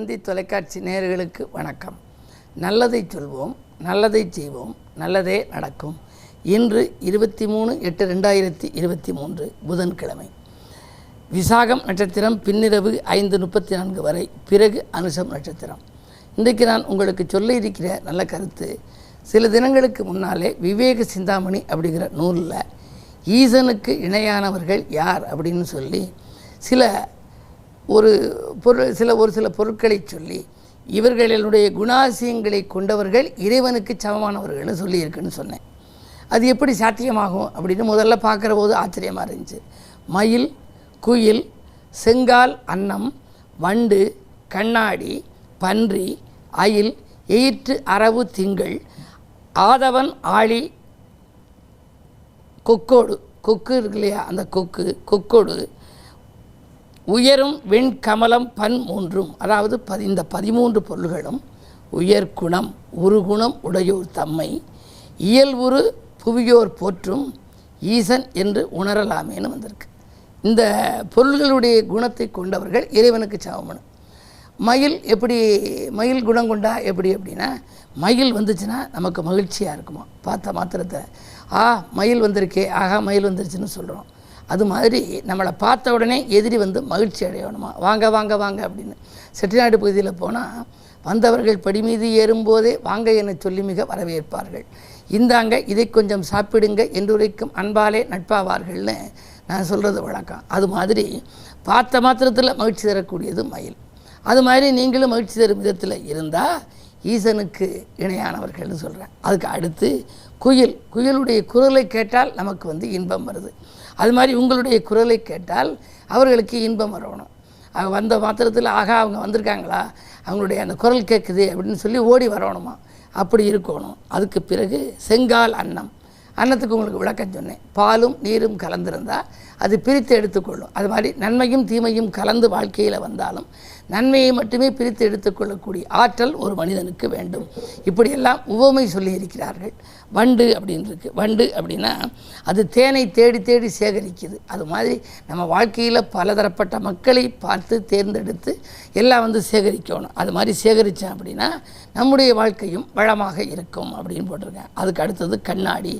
தந்தி தொலைக்காட்சி நேயர்களுக்கு வணக்கம். நல்லதை சொல்வோம் நல்லதை செய்வோம் நல்லதே நடக்கும். இன்று இருபத்தி மூணு எட்டு ரெண்டாயிரத்தி இருபத்தி மூன்று புதன்கிழமை. விசாகம் நட்சத்திரம் பின்னிரவு ஐந்து முப்பத்தி நான்கு வரை பிறகு அனுஷம் நட்சத்திரம். இன்றைக்கு நான் உங்களுக்கு சொல்ல இருக்கிற நல்ல கருத்து சில தினங்களுக்கு முன்னாலே விவேக சிந்தாமணி அப்படிங்கிற நூலில் ஈசனுக்கு இணையானவர்கள் யார் அப்படின்னு சொல்லி சில ஒரு பொருள் சில ஒரு சில பொருட்களை சொல்லி இவர்களுடைய குணாசியங்களை கொண்டவர்கள் இறைவனுக்கு சமமானவர்கள்னு சொல்லியிருக்குன்னு சொன்னேன். அது எப்படி சாத்தியமாகும் அப்படின்னு முதல்ல பார்க்குற போது ஆச்சரியமாக இருந்துச்சு. மயில் குயில் செங்கால் அன்னம் வண்டு கண்ணாடி பன்றி அயில் எயிற்று அரவு திங்கள் ஆதவன் ஆழி கொக்கோடு. கொக்கு இருக்கு இல்லையா அந்த கொக்கு கொக்கோடு. உயரும் வெண்கமலம் பன் மூன்றும். அதாவது பதி இந்த பதிமூன்று பொருள்களும் உயர் குணம் உருகுணம் உடையோர் தம்மை. இயல்புறு புவியோர் போற்றும் ஈசன் என்று உணரலாமேன்னு வந்திருக்கு. இந்த பொருள்களுடைய குணத்தை கொண்டவர்கள் இறைவனுக்கு சமமனு மயில் எப்படி மயில் குணம் கொண்டா எப்படி அப்படின்னா மயில் வந்துச்சுன்னா நமக்கு மகிழ்ச்சியாக இருக்குமா? பார்த்த மாத்திரத்தை. ஆ மயில் வந்திருக்கே ஆகா மயில் வந்துருச்சுன்னு சொல்கிறோம் அது மாதிரி நம்மளை பார்த்த உடனே எதிரி வந்து மகிழ்ச்சி அடையணுமா? வாங்க வாங்க வாங்க அப்படின்னு. செட்டிநாடு பகுதியில் போனால் வந்தவர்கள் படி மீது ஏறும்போதே வாங்க என சொல்லி மிக வரவேற்பார்கள். இந்தாங்க இதை கொஞ்சம் சாப்பிடுங்க என்றுரைக்கும் அன்பாலே நட்பாவார்கள்னு நான் சொல்கிறது வழக்கம். அது மாதிரி பார்த்த மாத்திரத்தில் மகிழ்ச்சி தரக்கூடியது மயில். அது மாதிரி நீங்களும் மகிழ்ச்சி தரும் விதத்தில் இருந்தால் ஈசனுக்கு இணையானவர்கள்னு சொல்கிறேன் அதுக்கு அடுத்து குயில். குயிலுடைய குரலை கேட்டால் நமக்கு வந்து இன்பம் வருது. அது மாதிரி உங்களுடைய குரலை கேட்டால் அவர்களுக்கு இன்பம் வரணும். அவங்க வந்த மாத்திரத்தில் ஆகா அவங்க வந்திருக்காங்களா? அவங்களுடைய அந்த குரல் கேட்குது அப்படின்னு சொல்லி ஓடி வரணுமா? அப்படி இருக்கணும். அதுக்கு பிறகு செங்கால் அன்னம். அன்னத்துக்கு உங்களுக்கு விளக்கம் சொன்னேன். பாலும் நீரும் கலந்திருந்தால் அது பிரித்து எடுத்துக்கொள்ளும். அது மாதிரி நன்மையும் தீமையும் கலந்து வாழ்க்கையில் வந்தாலும் நன்மையை மட்டுமே பிரித்து எடுத்துக்கொள்ளக்கூடிய ஆற்றல் ஒரு மனிதனுக்கு வேண்டும். இப்படியெல்லாம் உவமை சொல்லியிருக்கிறார்கள் வண்டு அப்படின்ருக்கு வண்டு அப்படின்னா அது தேனை தேடி தேடி சேகரிக்குது. அது மாதிரி நம்ம வாழ்க்கையில் பலதரப்பட்ட மக்களை பார்த்து தேர்ந்தெடுத்து எல்லாம் வந்து சேகரிக்கணும். அது மாதிரி சேகரித்தேன் அப்படின்னா நம்முடைய வாழ்க்கையும் வளமாக இருக்கும் அப்படின்னு போட்டிருக்கேன். அதுக்கு அடுத்தது கண்ணாடி.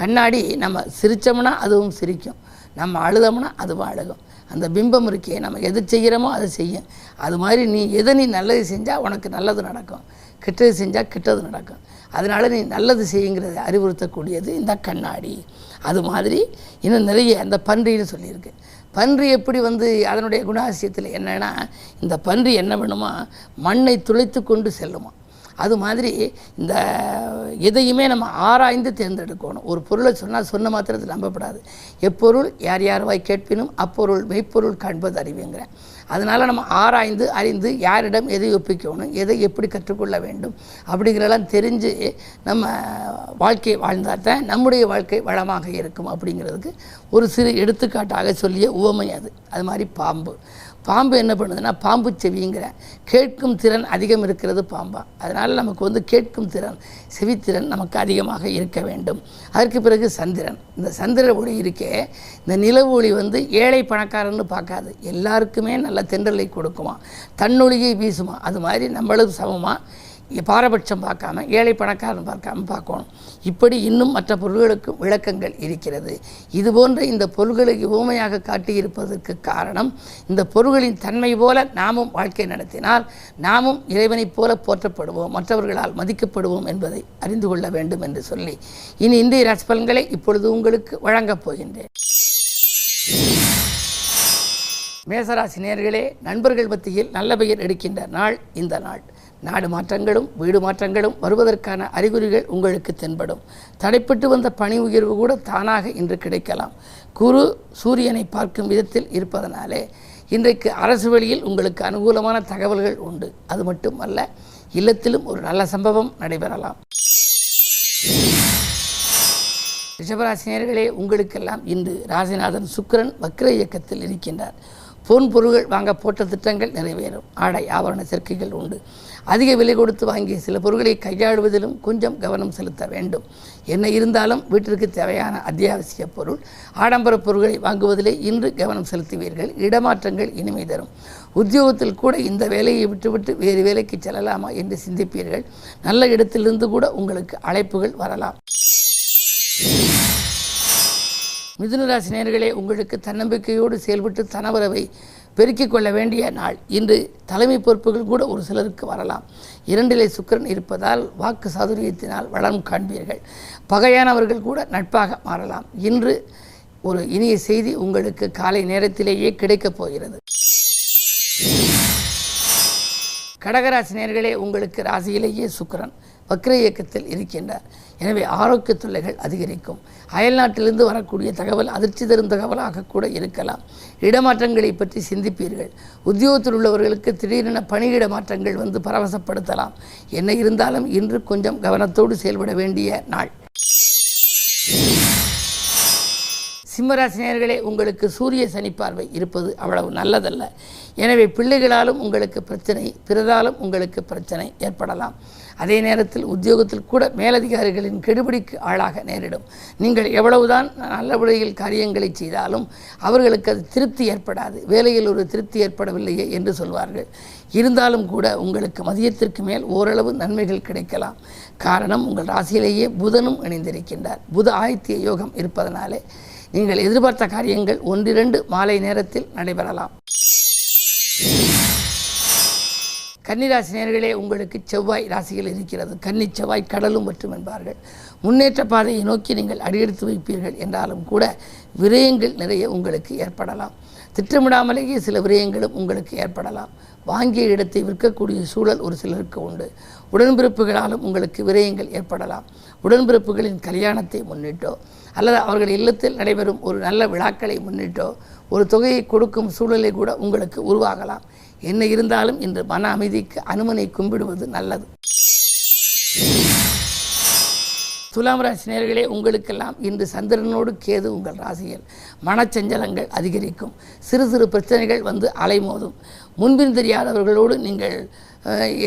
கண்ணாடி நம்ம சிரித்தோம்னா அதுவும் சிரிக்கும். நம்ம அழுதோம்னா அதுவும் அழுகும். அந்த பிம்பம் இருக்கே நம்ம எது செய்கிறோமோ அதை செய்யும் அது மாதிரி நீ எதை நீ நல்லது செஞ்சால் உனக்கு நல்லது நடக்கும். கெட்டது செஞ்சால் கெட்டது நடக்கும். அதனால் நீ நல்லது செய்யுங்கிறத அறிவுறுத்தக்கூடியது இந்த கண்ணாடி. அது மாதிரி இன்னும் நிறைய அந்த பன்றின்னு சொல்லியிருக்கு. பன்றி எப்படி வந்து அதனுடைய குணாசியத்தில் என்னென்னா இந்த பன்றி என்ன பண்ணுமா? மண்ணை துளைத்து கொண்டு செல்லுமா? அது மாதிரி இந்த எதையுமே நம்ம ஆராய்ந்து தேர்ந்தெடுக்கணும். ஒரு பொருளை சொன்னால் சொன்ன மாத்திரத்தில் நம்பப்படாது. எப்பொருள் யார் யாரவாய் கேட்பினும் அப்பொருள் மெய்ப்பொருள் காண்பது அறிவுங்கிறேன். அதனால் நம்ம ஆராய்ந்து அறிந்து யாரிடம் எதை ஒப்பிக்கணும் எதை எப்படி கற்றுக்கொள்ள வேண்டும் அப்படிங்கிறதெல்லாம் தெரிஞ்சு நம்ம வாழ்க்கையை வாழ்ந்தால் தான் நம்முடைய வாழ்க்கை வளமாக இருக்கும் அப்படிங்கிறதுக்கு ஒரு சிறு எடுத்துக்காட்டாக சொல்லிய உவமை அது. அது மாதிரி பாம்பு. பாம்பு என்ன பண்ணுதுன்னா பாம்பு செவிங்கிற. கேட்கும் திறன் அதிகம் இருக்கிறது பாம்பா. அதனால் நமக்கு வந்து கேட்கும் திறன் செவித்திறன் நமக்கு அதிகமாக இருக்க வேண்டும். அதற்கு பிறகு சந்திரன். இந்த சந்திர ஒளி இருக்கே இந்த நிலவு ஒளி வந்து ஏழை பணக்காரன்னு பார்க்காது. எல்லாருக்குமே நல்ல தென்றலை கொடுக்குமா. தன்னொழியை வீசுமா. அது மாதிரி நம்மளும் சமமாக பாரபட்சம் பார்க்காம ஏழை பணக்காரன் பார்க்காம பார்க்கணும். இப்படி இன்னும் மற்ற பொருள்களுக்கு விளக்கங்கள் இருக்கிறது. இதுபோன்ற இந்த பொருள்களை ஊமையாக காட்டியிருப்பதற்கு காரணம் இந்த பொருள்களின் தன்மை போல நாமும் வாழ்க்கை நடத்தினால் நாமும் இறைவனைப் போல போற்றப்படுவோம் மற்றவர்களால் மதிக்கப்படுவோம் என்பதை அறிந்து கொள்ள வேண்டும் என்று சொல்லி இனி இந்திய ரசபலன்களை இப்பொழுது உங்களுக்கு வழங்கப் போகின்றேன். மேசராசி நேர்களே நண்பர்கள் மத்தியில் நல்ல பெயர் எடுக்கின்ற நாள் இந்த நாள். நாடு மாற்றங்களும் வீடு மாற்றங்களும் வருவதற்கான அறிகுறிகள் உங்களுக்கு தென்படும். தடைப்பட்டு வந்த பணி உயர்வு கூட தானாக இன்று கிடைக்கலாம். குரு சூரியனை பார்க்கும் விதத்தில் இருப்பதனாலே இன்றைக்கு அரசு வழியில் உங்களுக்கு அனுகூலமான தகவல்கள் உண்டு. அது மட்டுமல்ல இல்லத்திலும் ஒரு நல்ல சம்பவம் நடைபெறலாம். ரிஷபராசினியர்களே உங்களுக்கெல்லாம் இன்று ராசிநாதன் சுக்கிரன் வக்ர இயக்கத்தில் இருக்கின்றார். பொன் பொருள்கள் வாங்க போட்ட திட்டங்கள் நிறைவேறும். ஆடை ஆபரண சேர்க்கைகள் உண்டு. அதிக விலை கொடுத்து வாங்கிய சில பொருட்களை கையாளுவதிலும் கொஞ்சம் கவனம் செலுத்த வேண்டும். என்ன இருந்தாலும் வீட்டிற்கு தேவையான அத்தியாவசிய பொருள் ஆடம்பர பொருட்களை வாங்குவதிலே இன்று கவனம் செலுத்துவீர்கள். இடமாற்றங்கள் இனிமை தரும். உத்தியோகத்தில் கூட இந்த வேலையை விட்டுவிட்டு வேறு வேலைக்கு செல்லலாமா என்று சிந்திப்பீர்கள். நல்ல இடத்திலிருந்து கூட உங்களுக்கு அழைப்புகள் வரலாம். மிதுனராசி நேர்களே உங்களுக்கு தன்னம்பிக்கையோடு செயல்பட்டு தனவரவை பெருக்கிக் கொள்ள வேண்டிய நாள். இன்று தலைமை பொறுப்புகள் கூட ஒரு சிலருக்கு வரலாம். இரண்டிலே சுக்கிரன் இருப்பதால் வாக்கு சாதுரியத்தினால் வளம் காண்பீர்கள். பகையானவர்கள் கூட நட்பாக மாறலாம். இன்று ஒரு இனிய செய்தி உங்களுக்கு காலை நேரத்திலேயே கிடைக்கப் போகிறது. கடகராசி நேர்களே உங்களுக்கு ராசியிலேயே சுக்கிரன். வக்ர இயக்கத்தில் இருக்கின்றார். எனவே ஆரோக்கிய தொல்லைகள் அதிகரிக்கும். அயல்நாட்டிலிருந்து வரக்கூடிய தகவல் அதிர்ச்சி தரும் தகவலாக கூட இருக்கலாம். இடமாற்றங்களை பற்றி சிந்திப்பீர்கள். உத்தியோகத்தில் உள்ளவர்களுக்கு திடீரென பணியிட மாற்றங்கள் வந்து பரவசப்படுத்தலாம். என்ன இருந்தாலும் இன்று கொஞ்சம் கவனத்தோடு செயல்பட வேண்டிய நாள். சிம்மராசினியர்களே உங்களுக்கு சூரிய சனி பார்வை இருப்பது அவ்வளவு நல்லதல்ல. எனவே பிள்ளைகளாலும் உங்களுக்கு பிரச்சனை பிறதாலும் உங்களுக்கு பிரச்சனை ஏற்படலாம். அதே நேரத்தில் உத்தியோகத்தில் கூட மேலதிகாரிகளின் கெடுபிடிக்கு ஆளாக நேரிடும். நீங்கள் எவ்வளவுதான் நல்ல வழியில் காரியங்களை செய்தாலும் அவர்களுக்கு அது திருப்தி ஏற்படாது. வேலையில் ஒரு திருப்தி ஏற்படவில்லையே என்று சொல்வார்கள். இருந்தாலும் கூட உங்களுக்கு மதியத்திற்கு மேல் ஓரளவு நன்மைகள் கிடைக்கலாம். காரணம் உங்கள் ராசியிலேயே புதனும் இணைந்திருக்கின்றார். புத ஆதித்ய யோகம் இருப்பதனாலே நீங்கள் எதிர்பார்த்த காரியங்கள் ஒன்றிரண்டு மாலை நேரத்தில் நடைபெறலாம். கன்னிராசி நேர்களே உங்களுக்கு செவ்வாய் ராசிகள் இருக்கிறது. கன்னி செவ்வாய் கடலும் மற்றும் என்பார்கள். முன்னேற்ற பாதையை நோக்கி நீங்கள் அடியெடுத்து வைப்பீர்கள் என்றாலும் கூட விரயங்கள் நிறைய உங்களுக்கு ஏற்படலாம். திட்டமிடாமலேயே சில விரயங்களும் உங்களுக்கு ஏற்படலாம். வாங்கிய இடத்தை விற்கக்கூடிய சூழல் ஒரு சிலருக்கு உண்டு. உடன்பிறப்புகளாலும் உங்களுக்கு விரயங்கள் ஏற்படலாம். உடன்பிறப்புகளின் கல்யாணத்தை முன்னிட்டோ அல்லது அவர்கள் இல்லத்தில் நடைபெறும் ஒரு நல்ல விழாக்களை முன்னிட்டோ ஒரு தொகையை கொடுக்கும் சூழலை கூட உங்களுக்கு உருவாகலாம். என்ன இருந்தாலும் இன்று மன அமைதிக்கு அனுமனை கும்பிடுவது நல்லது. துலாம் ராசி நேர்களே உங்களுக்கெல்லாம் இன்று சந்திரனோடு கேது உங்கள் ராசியில். மனச்சஞ்சலங்கள் அதிகரிக்கும். சிறு சிறு பிரச்சனைகள் வந்து அலைமோதும். முன்பின் தெரியாதவர்களோடு நீங்கள்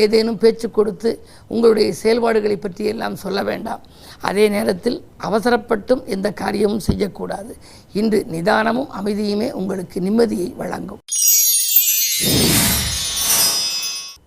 ஏதேனும் பேச்சு கொடுத்து உங்களுடைய செயல்பாடுகளை பற்றியெல்லாம் சொல்ல வேண்டாம். அதே நேரத்தில் அவசரப்பட்டும் எந்த காரியமும் செய்யக்கூடாது. இன்று நிதானமும் அமைதியுமே உங்களுக்கு நிம்மதியை வழங்கும்.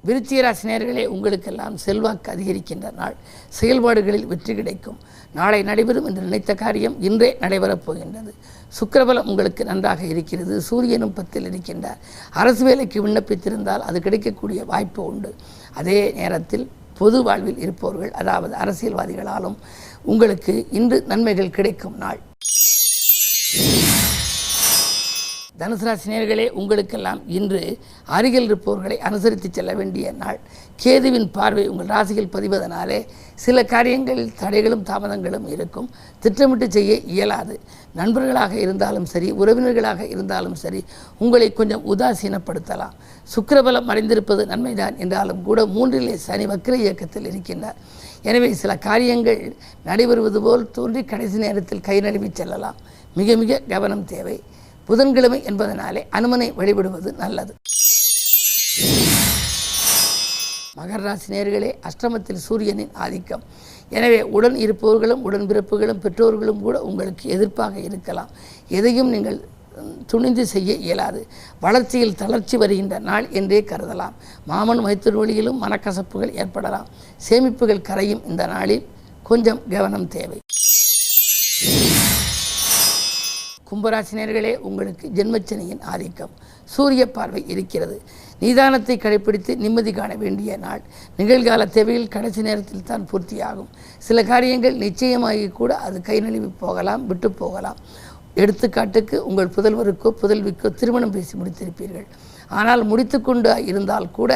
விருச்சிகராசி ராசினியர்களே உங்களுக்கெல்லாம் செல்வாக்கு அதிகரிக்கின்ற நாள். செயல்பாடுகளில் வெற்றி கிடைக்கும். நாளை நடைபெறும் என்று நினைத்த காரியம் இன்றே நடைபெறப் போகின்றது. சுக்கரபலம் உங்களுக்கு நன்றாக இருக்கிறது. சூரியனும் பத்தில் இருக்கின்றார். அரசு வேலைக்கு விண்ணப்பித்திருந்தால் அது கிடைக்கக்கூடிய வாய்ப்பு உண்டு. அதே நேரத்தில் பொது வாழ்வில் இருப்பவர்கள் அதாவது அரசியல்வாதிகளாலும் உங்களுக்கு இன்று நன்மைகள் கிடைக்கும் நாள். தனுசு ராசினியர்களே உங்களுக்கெல்லாம் இன்று அருகில் இருப்பவர்களை அனுசரித்து செல்ல வேண்டிய நாள். கேதுவின் பார்வை உங்கள் ராசியில் பதிவதனாலே சில காரியங்களில் தடைகளும் தாமதங்களும் இருக்கும். திட்டமிட்டு செய்ய இயலாது. நண்பர்களாக இருந்தாலும் சரி உறவினர்களாக இருந்தாலும் சரி உங்களை கொஞ்சம் உதாசீனப்படுத்தலாம். சுக்கரபலம் மறைந்திருப்பது நன்மைதான். என்றாலும் கூட மூன்றிலே சனி வக்கர இயக்கத்தில் இருக்கின்றார். எனவே சில காரியங்கள் நடைபெறுவது போல் தோன்றி கடைசி நேரத்தில் கை நழுவி செல்லலாம். மிக மிக கவனம் தேவை. புதன்கிழமை என்பதனாலே அனுமனை வழிபடுவது நல்லது. மகர ராசி நேர்களே அஷ்டமத்தில் சூரியனின் ஆதிக்கம். எனவே உடன் இருப்பவர்களும் உடன்பிறப்புகளும் பெற்றோர்களும் கூட உங்களுக்கு எதிர்ப்பாக இருக்கலாம். எதையும் நீங்கள் துணிந்து செய்ய இயலாது. வளர்ச்சியில் தளர்ச்சி வருகின்ற நாள் என்றே கருதலாம். மாமன் மைத்தூர் வழியிலும் மனக்கசப்புகள் ஏற்படலாம். சேமிப்புகள் கரையும் இந்த நாளில் கொஞ்சம் கவனம் தேவை. கும்பராசினியர்களே உங்களுக்கு ஜென்மச்சனியின் ஆதிக்கம். சூரிய பார்வை இருக்கிறது. நிதானத்தை கடைப்பிடித்து நிம்மதி காண வேண்டிய நாள். நிகழ்கால தேவையில் கடைசி நேரத்தில் தான் பூர்த்தியாகும். சில காரியங்கள் நிச்சயமாகி கூட அது கை நழுவி போகலாம் விட்டு போகலாம். எடுத்துக்காட்டுக்கு உங்கள் புதல்வருக்கோ புதல்விக்கோ திருமணம் பேசி முடித்திருப்பீர்கள். ஆனால் முடித்துக்கொண்டு இருந்தால் கூட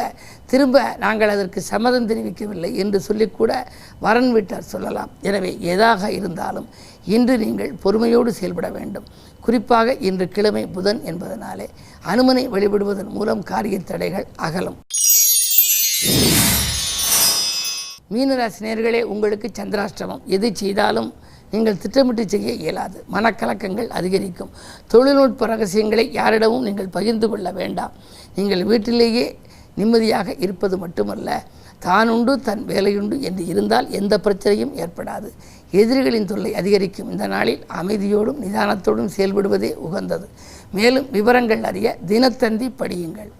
திரும்ப நாங்கள் அதற்கு சம்மதம் தெரிவிக்கவில்லை என்று சொல்லிக்கூட வரன் வீட்டார் சொல்லலாம். எனவே எதாக இருந்தாலும் இன்று நீங்கள் பொறுமையோடு செயல்பட வேண்டும். குறிப்பாக இன்று கிழமை புதன் என்பதனாலே அனுமனை வழிபடுவதன் மூலம் காரிய தடைகள் அகலும். மீனராசினியர்களே உங்களுக்கு சந்திராஷ்டமம். எது செய்தாலும் நீங்கள் திட்டமிட்டு செய்ய இயலாது. மனக்கலக்கங்கள் அதிகரிக்கும். தொழில்நுட்ப ரகசியங்களை யாரிடமும் நீங்கள் பகிர்ந்து கொள்ள வேண்டாம். நீங்கள் வீட்டிலேயே நிம்மதியாக இருப்பது மட்டுமல்ல தானுண்டு தன் வேலையுண்டு என்று இருந்தால் எந்த பிரச்சனையும் ஏற்படாது. எதிரிகளின் தொல்லை அதிகரிக்கும். இந்த நாளில் அமைதியோடும் நிதானத்தோடும் செயல்படுவதே உகந்தது. மேலும் விவரங்கள் அறிய தினத்தந்தி படியுங்கள்.